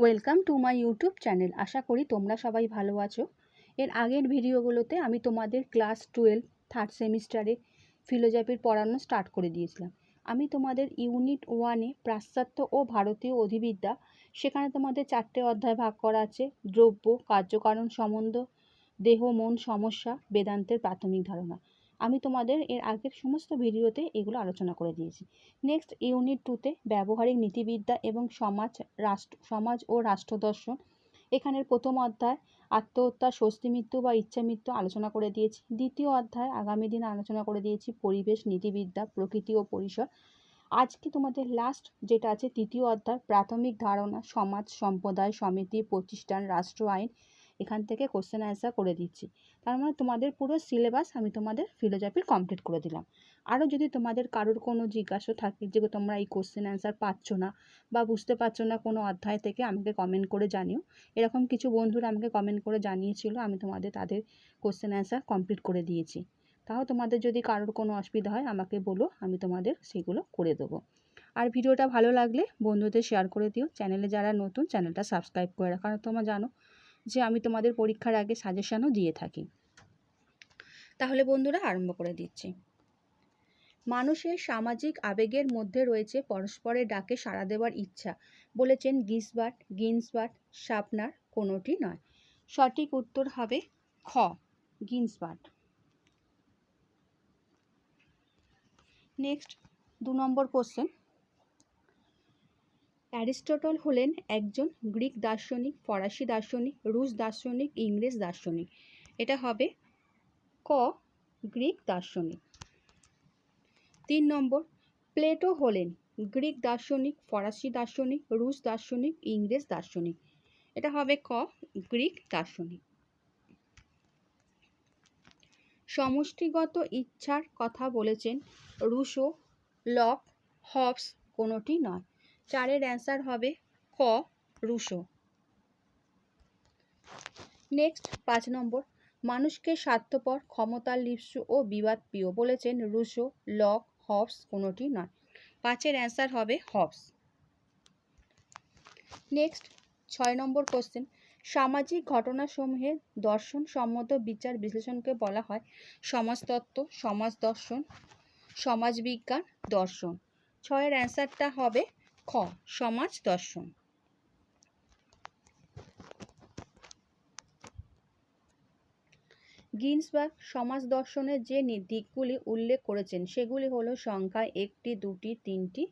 Welcome to my YouTube channel আশা করি তোমরা সবাই ভালো আছো। এর আগের ভিডিওগুলোতে আমি তোমাদের ক্লাস টুয়েলভ থার্ড সেমিস্টারে ফিলোজফির পড়ানো স্টার্ট করে দিয়েছিলাম। আমি তোমাদের ইউনিট ওয়ানে পাশ্চাত্য ও ভারতীয় অধিবিদ্যা, সেখানে তোমাদের চারটে অধ্যায় ভাগ করা আছে। দ্রব্য, কার্যকারণ সম্বন্ধ, দেহ, মন, সমস্যা, বেদান্তের প্রাথমিক ধারণা। আমি তোমাদের এর আগের সমস্ত ভিডিওতে এগুলো আলোচনা করে দিয়েছি। নেক্সট ইউনিট টুতে ব্যবহারিক নীতিবিদ্যা এবং সমাজ রাষ্ট্র, সমাজ ও রাষ্ট্র দর্শন। এখানের প্রথম অধ্যায়, আত্মহত্যা, স্বস্তি মৃত্যু বা ইচ্ছা মৃত্যু আলোচনা করে দিয়েছি। দ্বিতীয় অধ্যায়, আগামী দিন আলোচনা করে দিয়েছি পরিবেশ, নীতিবিদ্যা, প্রকৃতি ও পরিসর। আজকে তোমাদের লাস্ট যেটা আছে, তৃতীয় অধ্যায়, প্রাথমিক ধারণা, সমাজ, সম্প্রদায়, সমিতি, প্রতিষ্ঠান, রাষ্ট্র, আইন এখান থেকে কোশ্চেন অ্যান্সার করে দিচ্ছি। তার মানে তোমাদের পুরো সিলেবাস আমি তোমাদের ফিলোজফির কমপ্লিট করে দিলাম। আরও যদি তোমাদের কারোর কোনো জিজ্ঞাসা থাকে যে তোমরা এই কোশ্চেন অ্যান্সার পাচ্ছ না বা বুঝতে পারছ না কোনো অধ্যায় থেকে, আমাকে কমেন্ট করে জানিও। এরকম কিছু বন্ধুরা আমাকে কমেন্ট করে জানিয়েছিল, আমি তোমাদের তাদের কোশ্চেন অ্যান্সার কমপ্লিট করে দিয়েছি। তাও তোমাদের যদি কারোর কোনো অসুবিধা হয়, আমাকে বলো, আমি তোমাদের সেগুলো করে দেবো। আর ভিডিওটা ভালো লাগলে বন্ধুদের শেয়ার করে দিও। চ্যানেলে যারা নতুন চ্যানেলটা সাবস্ক্রাইব করে রাখো। কারণ তোমরা জানো যে আমি তোমাদের পরীক্ষার আগে সাজেশনও দিয়ে থাকি। তাহলে বন্ধুরা আরম্ভ করে দিচ্ছি। মানুষের সামাজিক আবেগের মধ্যে রয়েছে পরস্পরের ডাকে সাড়া দেওয়ার ইচ্ছা বলেছেন গিসবার্ট। গিন্সবার্ট শাপনার কোনোটি নয়। সঠিক উত্তর হবে খ, গিন্সবার্ট। নেক্সট দু নম্বর কোশ্চেন অ্যারিস্টটল হলেন একজন গ্রিক দার্শনিক, ফরাসি দার্শনিক, রুশ দার্শনিক, ইংরেজ দার্শনিক। এটা হবে ক গ্রিক দার্শনিক। তিন নম্বর, প্লেটো হলেন গ্রিক দার্শনিক, ফরাসি দার্শনিক, রুশ দার্শনিক, ইংরেজ দার্শনিক। এটা হবে ক গ্রিক দার্শনিক। সমষ্টিগত ইচ্ছার কথা বলেছেন রুশো, লক, হবস কোনোটি নয়। চারের অ্যান্সার হবে ক রুশো। নেক্সট পাঁচ নম্বর। মানুষকে স্বার্থপর, ক্ষমতার লিপ্সু ও বিবাদ প্রিয় বলেছেন রুশো, লক, হবস কোনোটি নয়। পাঁচের অ্যান্সার হবে হবস। নেক্সট ছয় নম্বর কোশ্চেন সামাজিক ঘটনাসমূহের দর্শন সম্মত বিচার বিশ্লেষণকে বলা হয় সমাজতত্ত্ব, সমাজ দর্শন, সমাজবিজ্ঞান, দর্শন। ছয়ের অ্যান্সারটা হবে খ, সমাজ দর্শন। গিন্সবার্গ সমাজ দর্শনের যে দিকগুলি উল্লেখ করেছেন, সেগুলি হলো সংখ্যা একটি, দুটি, তিনটি,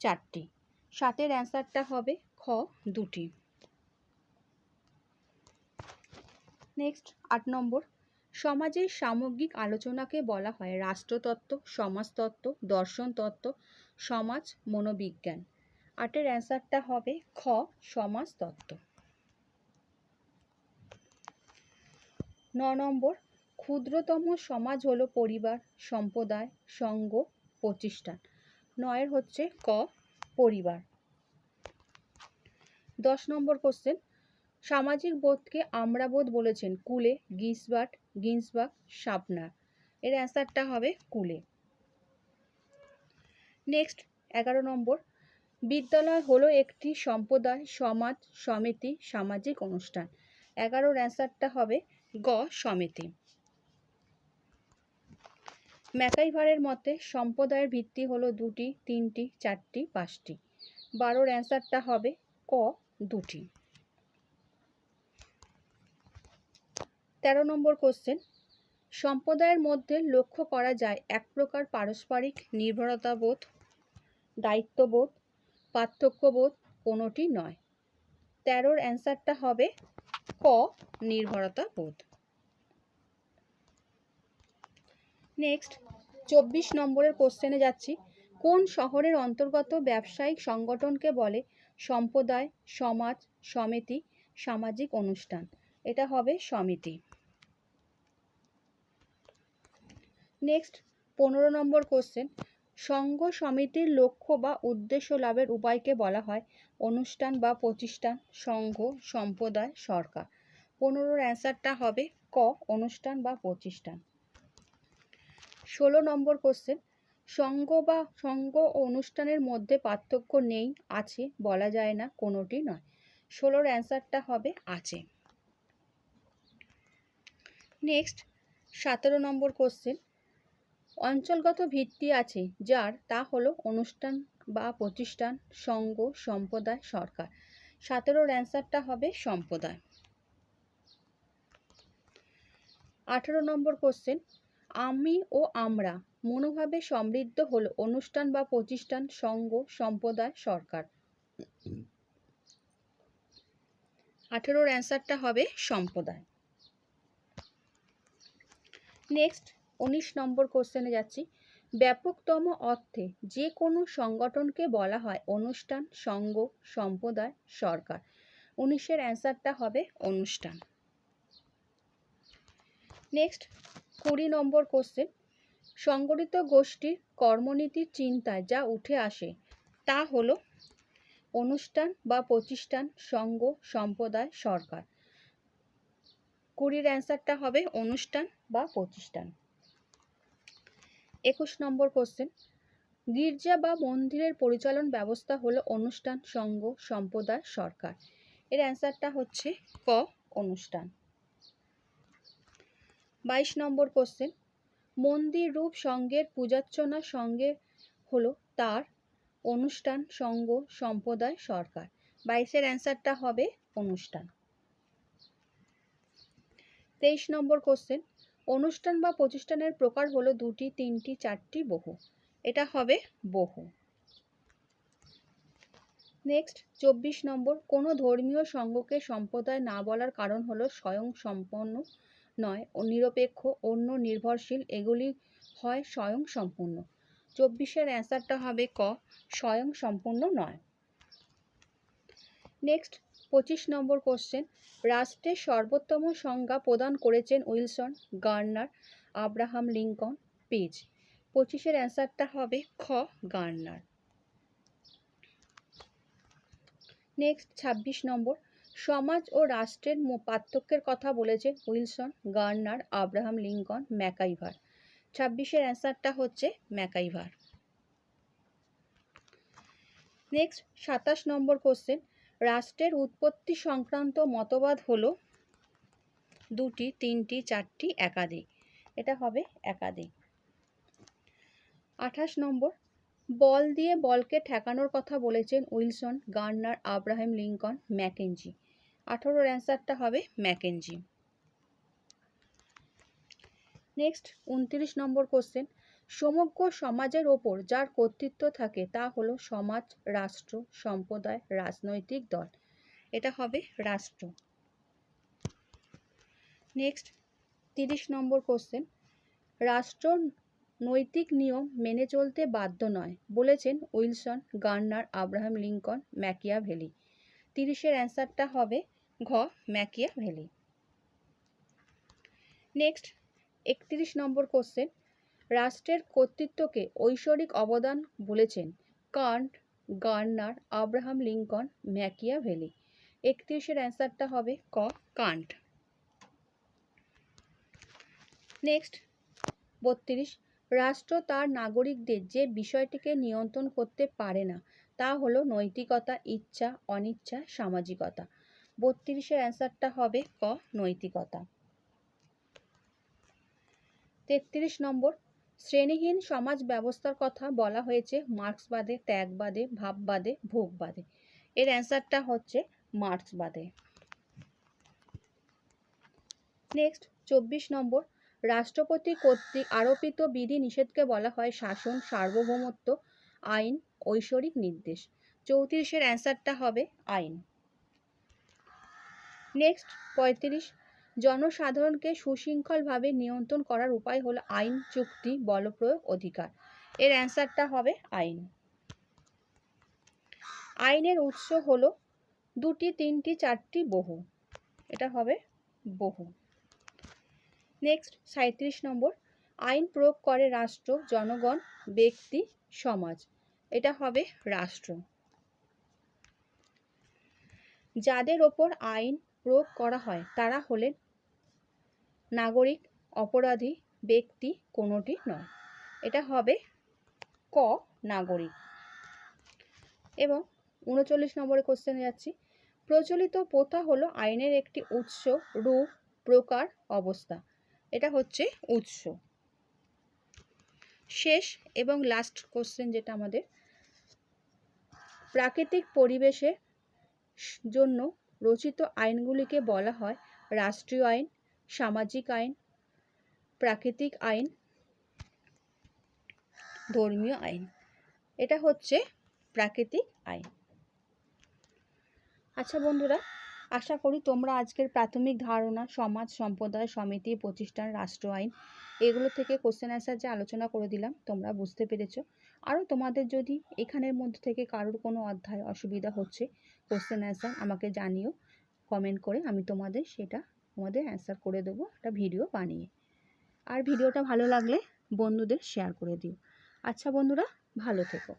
চারটি। সাতের অ্যান্সারটা হবে খ, দুটি। নেক্সট, আট নম্বর। সমাজের সামগ্রিক আলোচনাকে বলা হয় রাষ্ট্রতত্ত্ব, সমাজতত্ত্ব, দর্শনতত্ত্ব, সমাজ, মনোবিজ্ঞান। আটের অ্যান্সারটা হবে খ সমাজতত্ত্ব ন নম্বর, ক্ষুদ্রতম সমাজ হলো পরিবার, সম্প্রদায়, সঙ্গ, প্রতিষ্ঠান। নয়ের হচ্ছে ক, পরিবার। দশ নম্বর কোশ্চেন সামাজিক বোধকে আমরা বোধ বলেছেন কুলে গিসবাট গিন্সবাক শাপনার। এর অ্যান্সারটা হবে কুলে। নেক্সট, এগারো নম্বর বিদ্যালয় হলো একটি সম্প্রদায়, সমাজ, সমিতি, সামাজিক অনুষ্ঠান। এগারোর অ্যান্সারটা হবে গ সমিতি। ম্যাকাইভারের মতে সম্প্রদায়ের ভিত্তি হলো দুটি, তিনটি, চারটি, পাঁচটি। বারোর অ্যান্সারটা হবে ক দুটি। তেরো নম্বর কোশ্চেন। সম্প্রদায়ের মধ্যে লক্ষ্য করা যায় এক প্রকার পারস্পরিক নির্ভরতাবোধ, দায়িত্ববোধ পার্থক্যবোধ কোনোটি নয়। তেরোর অ্যান্সারটা হবে ক, নির্ভরতা বোধ। নেক্সট, চব্বিশ নম্বরের কোশ্চেনে যাচ্ছি। কোন শহরের অন্তর্গত ব্যবসায়িক সংগঠনকে বলে সম্প্রদায়, সমাজ, সমিতি, সামাজিক অনুষ্ঠান? এটা হবে সমিতি। নেক্সট, পনেরো নম্বর কোশ্চেন সংঘ সমিতির লক্ষ্য বা উদ্দেশ্য লাভের উপায়কে বলা হয় অনুষ্ঠান বা প্রতিষ্ঠান সংঘ সম্প্রদায়, সরকার। পনেরোর অ্যান্সারটা হবে ক, অনুষ্ঠান বা প্রতিষ্ঠান। ষোলো নম্বর কোশ্চেন, সঙ্গ বা সঙ্গ ও অনুষ্ঠানের মধ্যে পার্থক্য নেই, আছে, বলা যায় না, কোনোটি নয়। ষোলোর অ্যান্সারটা হবে আছে। নেক্সট, সতেরো নম্বর কোশ্চেন অঞ্চলগত ভিত্তি আছে, যার তা হলো অনুষ্ঠান বা প্রতিষ্ঠান সংঘ সম্প্রদায়, সরকার। সতেরোর অ্যান্সারটা হবে সম্প্রদায়। আঠেরো নম্বর কোশ্চেন, আমি ও আমরা মনোভাবে সমৃদ্ধ হলো অনুষ্ঠান বা প্রতিষ্ঠান সংঘ সম্প্রদায়, সরকার। আঠেরোর অ্যান্সারটা হবে সম্প্রদায়। নেক্সট উনিশ নম্বর কোশ্চেনে যাচ্ছি। ব্যাপকতম অর্থে যে কোনো সংগঠনকে বলা হয় অনুষ্ঠান, সংঘ, সম্প্রদায়, সরকার। উনিশের অ্যান্সারটা হবে অনুষ্ঠান। নেক্সট কুড়ি নম্বর কোশ্চেন সংগঠিত গোষ্ঠীর কর্মনীতির চিন্তায় যা উঠে আসে তা হলো অনুষ্ঠান বা প্রতিষ্ঠান, সংঘ, সম্প্রদায়, সরকার। কুড়ির অ্যান্সারটা হবে অনুষ্ঠান বা প্রতিষ্ঠান। একুশ নম্বর কোশ্চেন গির্জা বা মন্দিরের পরিচালন ব্যবস্থা হলো অনুষ্ঠান সংঘ সম্প্রদায়, সরকার। এর অ্যান্সারটা হচ্ছে ক, অনুষ্ঠান। বাইশ নম্বর কোশ্চেন মন্দির রূপ সঙ্গের পূজার্চনা সঙ্গে হলো তার অনুষ্ঠান, সঙ্গ, সম্প্রদায়, সরকার। বাইশের অ্যান্সারটা হবে অনুষ্ঠান। তেইশ নম্বর কোশ্চেন অনুষ্ঠান বা প্রতিষ্ঠানের প্রকার হলো দুটি, তিনটি, চারটি বহু। এটা হবে বহু। নেক্সট চব্বিশ নম্বর। কোনো ধর্মীয় সংঘকে সম্প্রদায় না বলার কারণ হলো স্বয়ং সম্পন্ন নয় ও নিরপেক্ষ, অন্য নির্ভরশীল, এগুলি হয় স্বয়ং সম্পূর্ণ। চব্বিশের অ্যান্সারটা হবে ক, স্বয়ং সম্পূর্ণ নয়। নেক্সট পঁচিশ নম্বর কোশ্চেন রাষ্ট্রের সর্বোত্তম সংজ্ঞা প্রদান করেছেন Wilson, Garner, Abraham Lincoln, page. পঁচিশের অ্যান্সারটা হবে খ, গার্নার। নেক্সট ছাব্বিশ নম্বর, সমাজ ও রাষ্ট্রের পার্থক্যের কথা বলেছেন Wilson, Garner, Abraham Lincoln, MacIver. ছাব্বিশের অ্যান্সারটা হচ্ছে ম্যাকাইভার। নেক্সট সাতাশ নম্বর কোশ্চেন রাষ্ট্রের উৎপত্তি সংক্রান্ত মতবাদ হলো দুটি, তিনটি, চারটি, একাধিক। এটা হবে একাধিক। আঠাশ নম্বর। বল দিয়ে বলকে ঠেকানোর কথা বলেছেন Wilson, Garner, Abraham Lincoln Mackenzie. আঠারোর অ্যান্সারটা হবে ম্যাকেনজি। নেক্সট, উনত্রিশ নম্বর কোশ্চেন। সমগ্র সমাজের ওপর যার কর্তৃত্ব থাকে তা হলো সমাজ, রাষ্ট্র, সম্প্রদায়, রাজনৈতিক দল। এটা হবে রাষ্ট্র। নেক্সট তিরিশ নম্বর কোশ্চেন রাষ্ট্র নৈতিক নিয়ম মেনে চলতে বাধ্য নয়, বলেছেন Wilson, Garner, Abraham Lincoln Machiavelli তিরিশের অ্যান্সারটা হবে ঘ ম্যাকিয়া ভেলি নেক্সট একত্রিশ নম্বর কোশ্চেন রাষ্ট্রের কর্তৃত্বকে ঐশ্বরিক অবদান বলেছেন Kant Garner Abraham Lincoln Machiavelli একত্রিশের অ্যান্সারটা হবে ক, কান্ট। নেক্সট, বত্রিশ, রাষ্ট্র তার নাগরিকদের যে বিষয়টিকে নিয়ন্ত্রণ করতে পারে না, তা হলো নৈতিকতা, ইচ্ছা, অনিচ্ছা, সামাজিকতা। বত্রিশের অ্যান্সারটা হবে ক, নৈতিকতা। তেত্রিশ নম্বর শ্রেণীহীন সমাজ ব্যবস্থার কথা বলা হয়েছে মার্ক্সবাদে, ত্যাগবাদে, ভাববাদে, ভোগবাদে। এর অ্যান্সারটা হচ্ছে মার্ক্সবাদে। নেক্সট, চব্বিশ নম্বর। রাষ্ট্রপতি কর্তৃক আরোপিত বিধি নিষেধকে বলা হয় শাসন, সার্বভৌমত্ব, আইন, ঐশ্বরিক নির্দেশ। চৌত্রিশের অ্যান্সারটা হবে আইন। নেক্সট, পঁয়ত্রিশ। জনসাধারণকে সুশৃঙ্খলভাবে নিয়ন্ত্রণ করার উপায় হলো আইন, চুক্তি, বলপ্রয়োগ অধিকার। এর অ্যান্সারটা হবে আইন। আইনের উৎস হলো দুটি, তিনটি, চারটি বহু। এটা হবে বহু। নেক্সট সাঁত্রিশ নম্বর। আইন প্রয়োগ করে রাষ্ট্র, জনগণ, ব্যক্তি, সমাজ। এটা হবে রাষ্ট্র। যাদের ওপর আইন প্রয়োগ করা হয়। তারা হলেন নাগরিক অপরাধী ব্যক্তি কোনোটি নয়। এটা হবে ক নাগরিক। এবং উনচল্লিশ নম্বরে কোশ্চেনে যাচ্ছি। প্রচলিত প্রথা হলো আইনের একটি উৎস, রূপ, প্রকার, অবস্থা। এটা হচ্ছে উৎস। শেষ এবং লাস্ট কোশ্চেন যেটা আমাদের, প্রাকৃতিক পরিবেশে জন্য রচিত আইনগুলিকে বলা হয় রাষ্ট্রীয় আইন, সামাজিক আইন, প্রাকৃতিক আইন, ধর্মীয় আইন। এটা হচ্ছে প্রাকৃতিক আইন। আচ্ছা বন্ধুরা, আশা করি তোমরা আজকের প্রাথমিক ধারণা, সমাজ সম্প্রদায় সমিতি, প্রতিষ্ঠান, রাষ্ট্র আইন এগুলো থেকে কোশ্চেন অ্যান্সার যে আলোচনা করে দিলাম, তোমরা বুঝতে পেরেছ। আরও তোমাদের যদি এখানের মধ্যে থেকে কারোর কোনো অধ্যায় অসুবিধা হচ্ছে কোশ্চেন অ্যান্সার আমাকে জানিও কমেন্ট করে আমি তোমাদের সেটা তোমাদের অ্যান্সার করে দেবো একটা ভিডিও বানিয়ে। আর ভিডিওটা ভালো লাগলে বন্ধুদের শেয়ার করে দিও। আচ্ছা বন্ধুরা, ভালো থেকো।